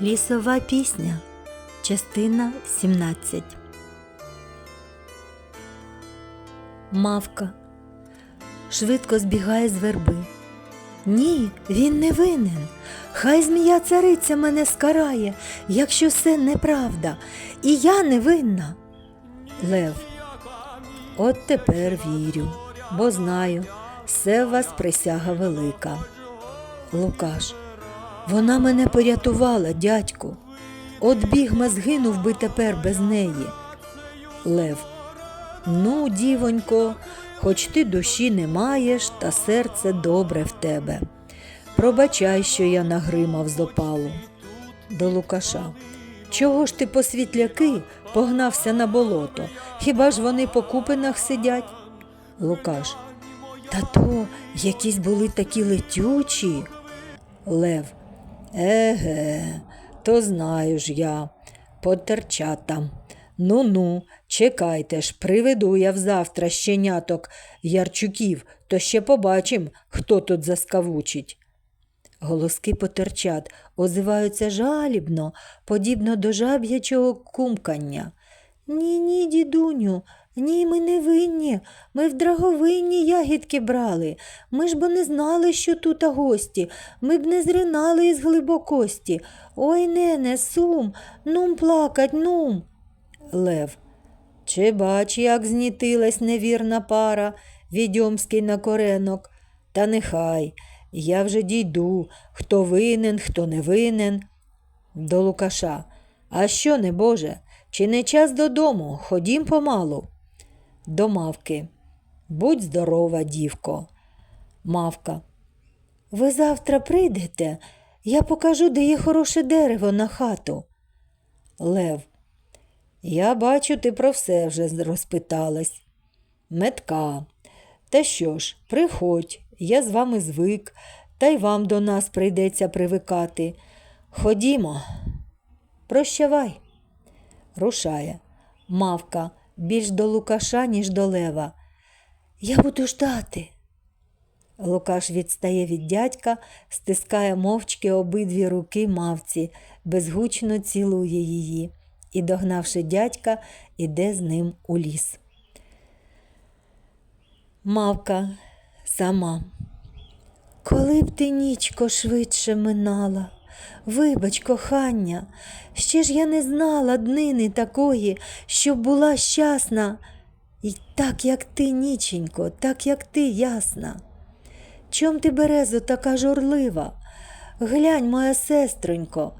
Лісова пісня, частина 17. Мавка швидко збігає з верби. Ні, він не винен. Хай змія цариця мене скарає, якщо все неправда, і я не винна. Лев. От тепер вірю, бо знаю, все в вас присяга велика. Лукаш. Вона мене порятувала, дядьку. От бігма згинув би тепер без неї. Лев. Ну, дівонько, хоч ти душі не маєш, та серце добре в тебе. Пробачай, що я нагримав з опалу. До Лукаша. Чого ж ти по світляки погнався на болото? Хіба ж вони по купинах сидять? Лукаш. Та то якісь були такі летючі. Лев. Еге, то знаю ж я, потерчата. Ну ну, чекайте ж, приведу я взавтра щеняток ярчуків, то ще побачим, хто тут заскавучить. Голоски потерчат озиваються жалібно, подібно до жаб'ячого кумкання. Ні, ні, дідуню, ні, ми не винні. Ми в драговинні ягідки брали. Ми ж бо не знали, що тут а гості. Ми б не зринали із глибокості. Ой, нене, сум, нум плакать, нум. Лев. Чи бач, як знітилась невірна пара, відьомський на коренок. Та нехай, я вже дійду, хто винен, хто не винен. До Лукаша. А що, не Боже, чи не час додому? Ходім помалу. До мавки. Будь здорова, дівко. Мавка. Ви завтра прийдете, я покажу, де є хороше дерево на хату. Лев. Я бачу, ти про все вже розпиталась. Метка. Та що ж, приходь, я з вами звик, та й вам до нас прийдеться привикати. Ходімо. Прощавай. Рушає. Мавка більш до Лукаша, ніж до Лева. Я буду ждати. Лукаш відстає від дядька, стискає мовчки обидві руки мавці, безгучно цілує її і, догнавши дядька, іде з ним у ліс. Мавка сама. Коли б ти нічко швидше минала, вибач, кохання, ще ж я не знала днини такої, щоб була щасна, і так, як ти, ніченько, так, як ти ясна. Чом ти, березо, така журлива? Глянь, моя сестронько,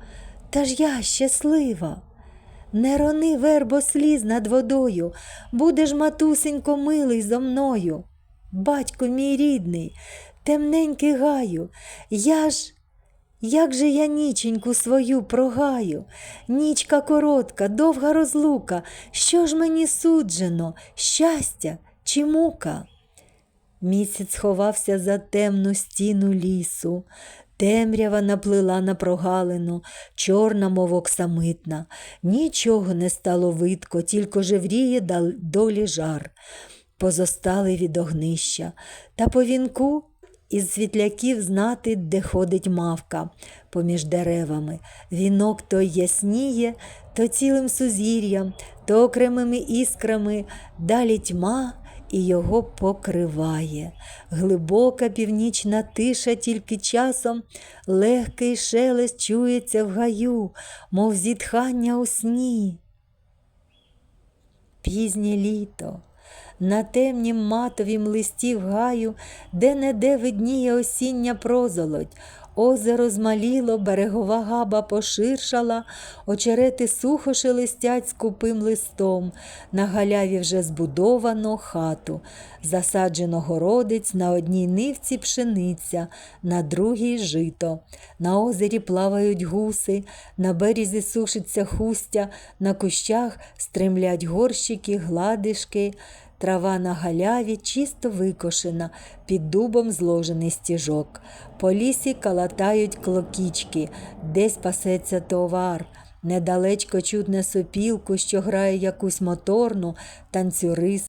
та ж я щаслива. Не рони вербо сліз над водою, будеш, матусенько, милий зо мною. Батько мій рідний, темненький гаю, я ж, як же я ніченьку свою прогаю, нічка коротка, довга розлука, що ж мені суджено, щастя чи мука? Місяць ховався за темну стіну лісу, темрява наплила на прогалину, чорна, мов оксамитна. Нічого не стало видко, тільки жевріє долі жар. Позостали від огнища, та по вінку із світляків знати, де ходить мавка поміж деревами. Вінок то ясніє, то цілим сузір'ям, то окремими іскрами, далі тьма і його покриває. Глибока північна тиша тільки часом легкий шелест чується в гаю, мов зітхання у сні. Пізнє літо. На темнім матовім листі в гаю, де неде видніє осіння прозолодь, озеро змаліло, берегова габа поширшала, очерети сухо шелестять скупим листом, на галяві вже збудовано хату, засаджено городець, на одній нивці пшениця, на другій жито, на озері плавають гуси, на березі сушиться хустя, на кущах стремлять горщики, гладишки. Трава на галяві чисто викошена, під дубом зложений стіжок. По лісі калатають клокічки, десь пасеться товар. Недалечко чутне сопілку, що грає якусь моторну танцюрист